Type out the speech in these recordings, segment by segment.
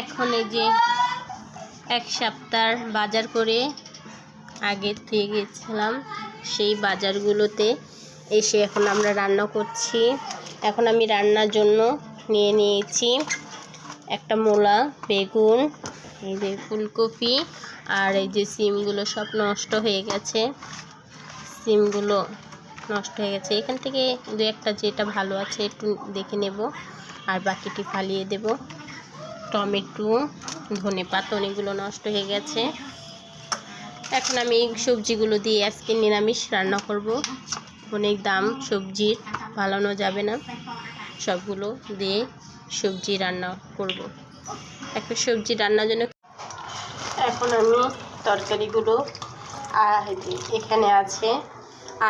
এখন এই যে এক সপ্তাহ বাজার করে আগে থেকে গেছিলাম, সেই বাজারগুলোতে এসে এখন আমরা রান্না করছি। এখন আমি রান্নার জন্য নিয়ে নিয়েছি একটা মূলা, বেগুন, এই যে ফুলকপি আর এই যে সিমগুলো সব নষ্ট হয়ে গেছে। সিমগুলো নষ্ট হয়ে গেছে। এখান থেকে দু একটা যেটা ভালো আছে একটু দেখে নেব আর বাকিটি ফালিয়ে দেব। টমেটো, ধনে পাতা অনেকগুলো নষ্ট হয়ে গেছে। এখন আমি এই সবজিগুলো দিয়ে আজকে নিরামিষ রান্না করব। অনেক দাম সবজির পালানো যাবে না। সবগুলো দিয়ে সবজি রান্না করব। একটা সবজি রান্নার জন্য এখন আমি তরকারিগুলো এখানে আছে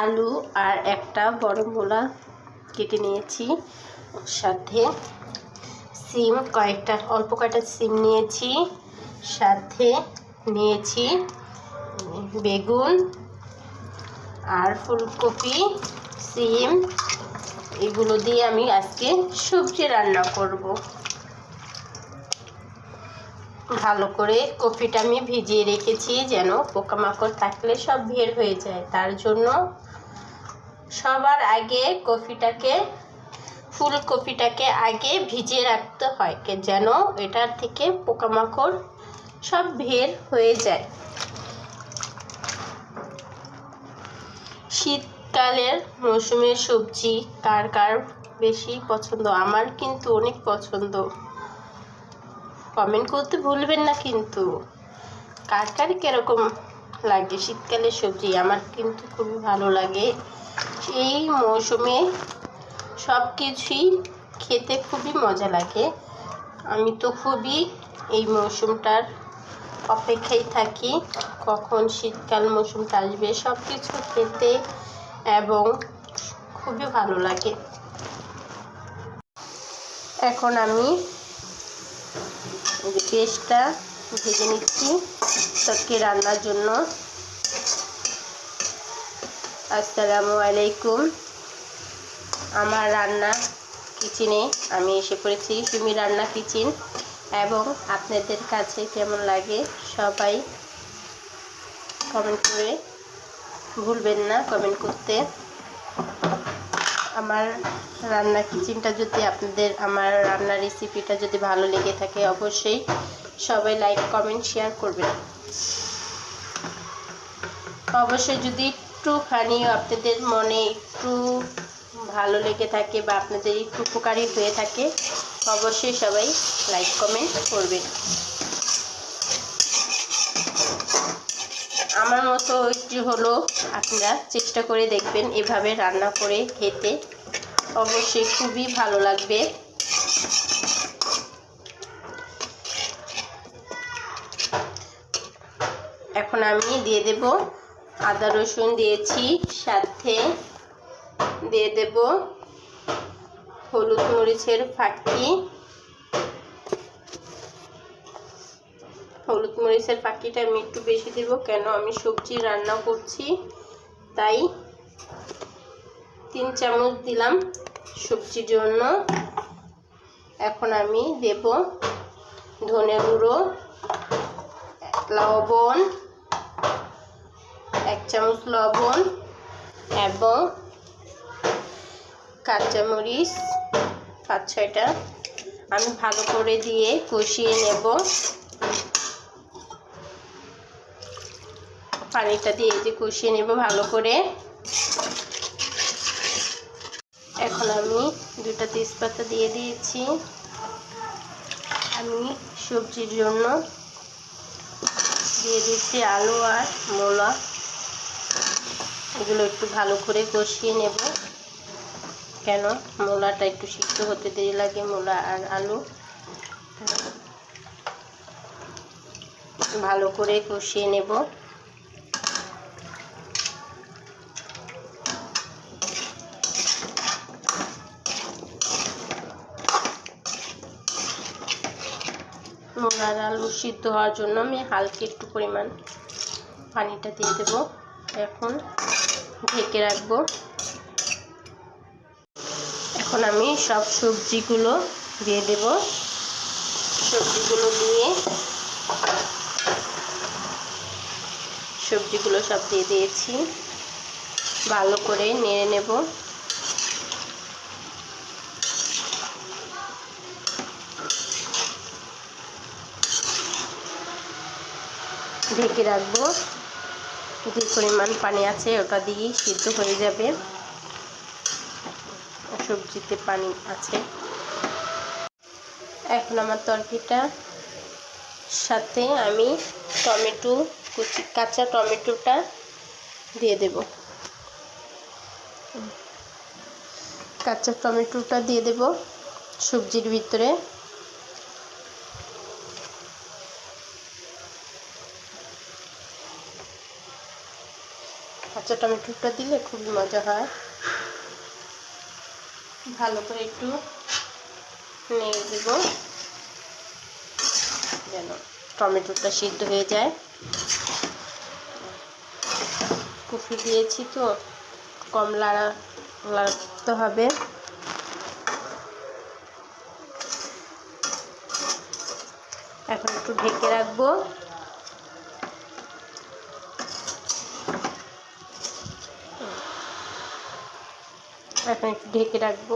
আলু আর একটা বড় মোলা কেটে নিয়েছি। সাথে সিম, কয়েকটা, অল্প কয়েকটা সিম নিয়েছি, সাথে নিয়েছি বেগুন আর ফুলকপি, সিম, এগুলো দিয়ে আমি আজকে সবজি রান্না করব। ভালো করে কপিটা আমি ভিজিয়ে রেখেছি যেন পোকামাকড় থাকলে সব বের হয়ে যায়। তার জন্য সবার আগে কফিটাকে ফুলকপিটাকে আগে ভিজিয়ে রাখতে হয় কে যেন এটার থেকে পোকামাকড় সব বের হয়ে যায়। শীতকালের মৌসুমের সবজি কার কার বেশি পছন্দ? আমার কিন্তু অনেক পছন্দ। কমেন্ট করতে ভুলবেন না কিন্তু। কার কার কীরকম লাগে শীতকালের সবজি? আমার কিন্তু খুবই ভালো লাগে। এই মৌসুমে সব কিছুই খেতে খুবই মজা লাগে। আমি তো খুবই এই মৌসুমটার অপেক্ষায় থাকি, কখন শীতকাল মৌসুমটা আসবে, সব কিছু খেতে এবং খুবই ভালো লাগে। এখন আমি পেস্টটা ভেজে নিচ্ছি তরকারি রান্নার জন্য। আসসালামু আলাইকুম। আমার রান্না কিচেনে আমি এসে পড়েছি সুমি রান্না কিচেন এবং আপনাদের কাছে কেমন লাগে সবাই কমেন্ট করে ভুলবেন না কমেন্ট করতে। আমার রান্না কিচেনটা যদি আপনাদের, আমার রান্নার রেসিপিটা যদি ভালো লেগে থাকে, অবশ্যই সবাই লাইক কমেন্ট শেয়ার করবেন। অবশ্যই যদি একটুখানি আপনাদের মনে একটু ভালো লেগে থাকে বা আপনাদের একটু উপকারী হয়ে থাকে, অবশ্যই সবাই লাইক কমেন্ট করবেন। আমার মতো একটু হলো আপনারা চেষ্টা করে দেখবেন, এভাবে রান্না করে খেতে। অবশ্যই খুবই ভালো লাগবে। এখন আমি দিয়ে দেব আদা রসুন দিয়েছি, সাথে দিয়ে দেব হলুদ মরিচের ফাঁকি হলুদ মরিচের ফাঁকিটা আমি একটু বেশি দেব কেন আমি সবজি রান্না করছি, তাই তিন চামচ দিলাম সবজির জন্য। এখন আমি দেব ধনে গুঁড়ো, লবণ, এক চামচ লবণ এবং কাঁচামরিচ, পাঁচ ছয়টা। আমি ভালো করে দিয়ে কষিয়ে নেব। পানিটা দিয়ে যে কষিয়ে নেব ভালো করে। এখন আমি দুটা তেজপাতা দিয়ে দিয়েছি। আমি সবজির জন্য দিয়ে দিচ্ছি আলু আর মোলা। এগুলো একটু ভালো করে কষিয়ে নেব। কেন? মূলাটা একটু সিদ্ধ হতে দেরি লাগে, মূলা আর আলু। ভালো করে কষিয়ে নেব। মূলার আলু সিদ্ধ হওয়ার জন্য আমি হালকা একটু পরিমাণ পানিটা দিয়ে দেব। এখন ঢেকে রাখব। এখন আমি সব সবজিগুলো দিয়ে দেব। সবজিগুলো দিয়ে সবজিগুলো সব দিয়ে দিয়েছি। ভালো করে নেড়ে নেব। ঢেকে রাখব। যে পরিমাণ পানি আছে ওটা দিয়েই সিদ্ধ হয়ে যাবে। সবজিতে পানি আছে। এখন আমার তরকিটা সাথে আমি টমেটো কুচি, কাঁচা টমেটোটা দিয়ে দেব। কাঁচা টমেটোটা দিয়ে দেব সবজির ভিতরে। কাঁচা টমেটোটা দিলে খুবই মজা হয়। ভালো করে একটু নেড়ে দেব। যেন টমেটোটা সিদ্ধ হয়ে যায়। কুফি দিয়েছি তো, কম লাড়তে হবে। এখন একটু ঢেকে রাখব। এখন একটু ঢেকে রাখব।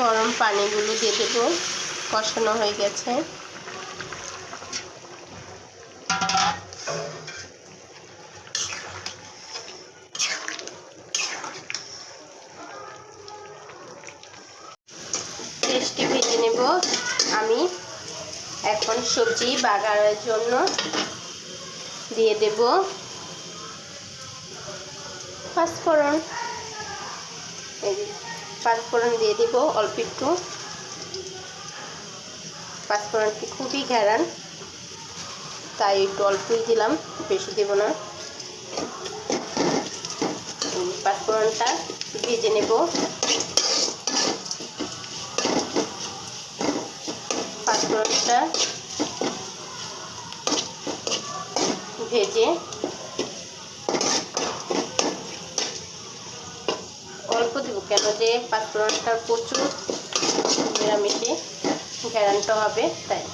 গরম পানিগুলো দিয়ে দেবো, কষানো হয়ে গেছে। পেস্টটি ভেজে নেব। আমি এখন সবজি বাগারের জন্য দিয়ে দেব। পাঁচফোড়ন। পাঁচফোড়ন দিয়ে দেব অল্প একটু। পাঁচফোড়নটি খুবই ঘেরান তাই একটু অল্পই দিলাম, বেশি দেব না। পাঁচফোড়নটা ভেজে নেব। পাঁচফোড়নটা ভেজে অল্প দেব কেন যে পাঁচফোড়নটার প্রচুর নিরামিষে ঘেরানটা হবে তাই।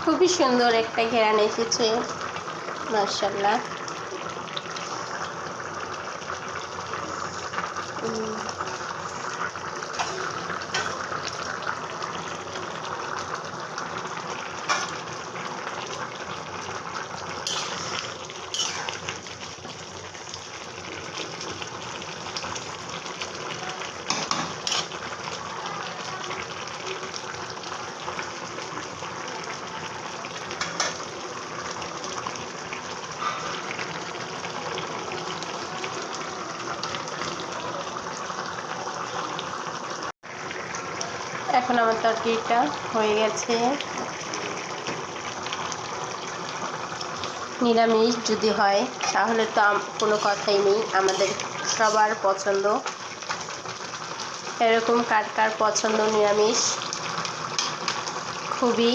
খুবই সুন্দর একটা ঘেরান এসেছে মার্শাল্লাহ এখন আমার তরকারিটা হয়ে গেছে। নিরামিষ যদি হয়, তাহলে তো কোনো কথাই নেই। আমাদের সবার পছন্দ। এরকম কার কার পছন্দ নিরামিষ? খুবই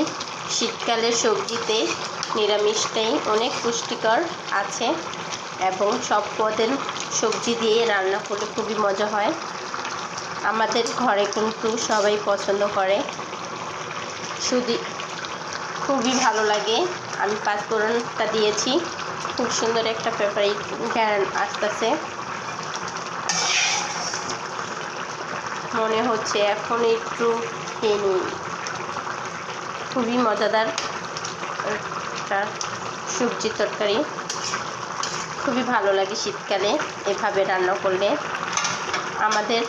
শীতকালের সবজিতে নিরামিষটাই অনেক পুষ্টিকর আছে এবং সব পদের সবজি দিয়ে রান্না করলে খুবই মজা হয়। আমাদের ঘরে কিন্তু সবাই পছন্দ করে। শুধু খুবই ভালো লাগে। আমি পাঁচফোড়নটা দিয়েছি। খুব সুন্দর একটা পেপারি ঘ্যান আসতেছে। মনে হচ্ছে এখন একটু খেয়ে খুবই মজাদার একটা সবজি তরকারি। খুবই ভালো লাগে শীতকালে এভাবে রান্না করলে। আমাদের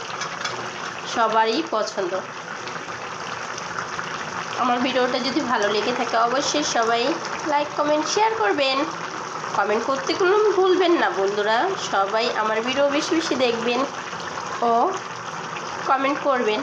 সবারই পছন্দ। আমার ভিডিওটা যদি ভালো লেগে থাকে অবশ্যই সবাই লাইক কমেন্ট শেয়ার করবেন। কমেন্ট করতে কোনো ভুলবেন না বন্ধুরা। সবাই আমার ভিডিও বেশি বেশি দেখবেন ও কমেন্ট করবেন।